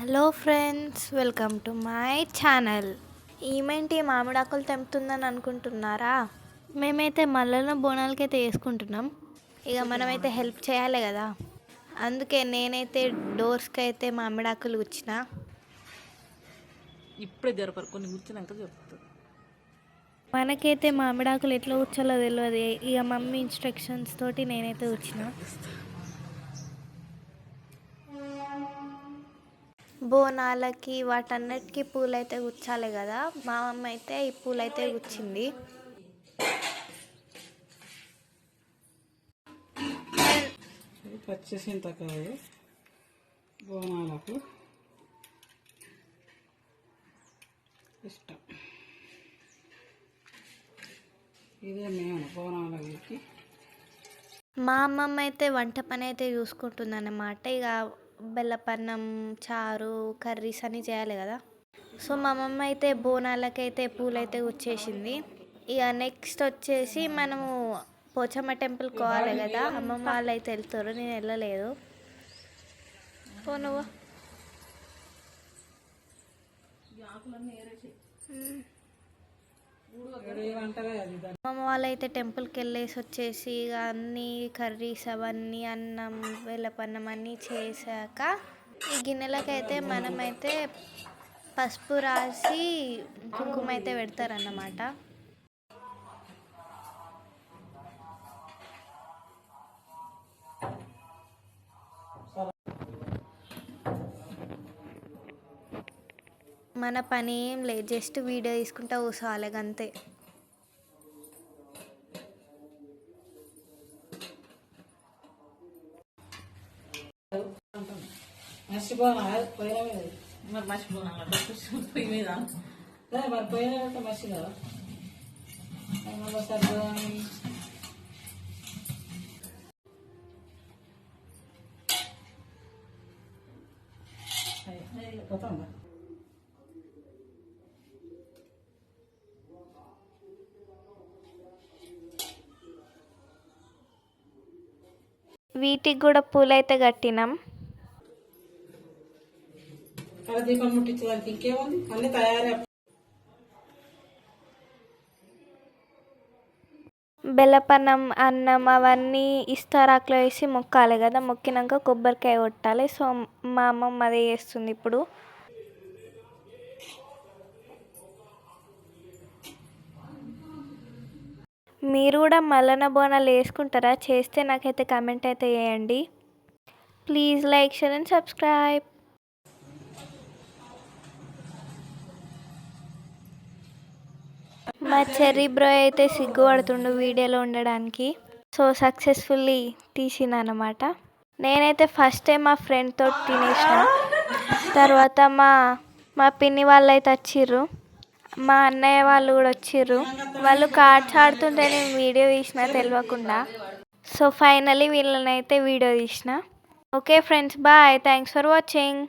Hello friends welcome to my channel ఈమెంటి మామిడాకులు తెంపుతుందని అనుకుంటున్నారా? మేమైతే మల్లన్న బోనాలకైతే వేసుకుంటున్నాం. ఇక మనమైతే హెల్ప్ చేయాలి కదా. అందుకే నేనైతే డోర్స్కి అయితే మామిడాకులు గుచ్చిన. ఇప్పుడే జరపరు కొన్ని కూర్చున్నాక జరుపుతారు మనకైతే మామిడాకులు ఎట్లా కూర్చోలో తెలియదు ఇక మమ్మీ ఇన్స్ట్రక్షన్స్ తోటి నేనైతే వచ్చిన బోనాలకి వాటన్నిటికీ పూలు అయితే గుచ్చాలి కదా. మా మమ్మ అయితే ఈ పూలు అయితే గుచ్చింది. ఇది పచ్చి చింతకాయ బోనాలకు ఇష్టం. ఇదే మేము బోనాలకి. మా అమ్మమ్మ అయితే వంట పని అయితే చూసుకుంటుంది అన్నమాట ఇక బెల్లపన్నం చారు కర్రీస్ అని చేయాలి కదా. సో మా అమ్మమ్మ అయితే బోనాలకైతే పూలు అయితే గుచ్చేసింది. ఇక నెక్స్ట్ వచ్చేసి మనము పోచమ్మ టెంపుల్ కోవాలి కదా. అమ్మమ్మ వాళ్ళు అయితే వెళ్తారు నేను వెళ్ళలేదు. పో నువ్వు ఏమంటారే అది దాన్ని అమ్మమ్మ వాళ్ళు అయితే టెంపుల్కి వెళ్ళేసి వచ్చేసి ఇక అన్ని కర్రీస్ అవన్నీ అన్నం వెల్లపన్నం అన్నీ చేశాక ఈ గిన్నెలకైతే మనమైతే పసుపు రాసి కుంకుమ అయితే పెడతారన్నమాట. మన పని ఏం లేదు జస్ట్ వీడియో తీసుకుంటా కూర్చోవాలి అంతే మర్చిపోనా పోయిన మీద? మరి మర్చిపోనా? మరి పోయిన వీటికి కూడా పూలు అయితే కట్టినాం. అలా దీపం ముట్టించడానికి ఇంకేముంది? అన్ని తయారీ. బెల్లపన్నం అన్నం అవన్నీ ఇస్తారాకులో వేసి మొక్కాలి కదా మొక్కినాక కొబ్బరికాయ కొట్టాలి. సో మా అమ్మమ్మ అదే చేస్తుంది ఇప్పుడు. మీరు కూడా మల్లన బోనాలు వేసుకుంటారా? చేస్తే నాకైతే కమెంట్ అయితే చేయండి. Please like share and subscribe మా చెర్రీ బ్రో అయితే సిగ్గుపడుతుండు వీడియోలో ఉండడానికి. సో సక్సెస్ఫుల్లీ తీసిన అనమాట నేనైతే ఫస్ట్ టైం మా ఫ్రెండ్తో తినేసిన. తర్వాత మా మా పిన్ని వాళ్ళు అయితే వచ్చిర్రు. మా అన్నయ్య వాళ్ళు కూడా వచ్చిర్రు. వాళ్ళు కార్డ్స్ ఆడుతుంటే నేను వీడియో తీసిన తెలియకుండా. సో ఫైనలీ వీళ్ళనైతే వీడియో తీసిన. Okay friends bye. Thanks for watching.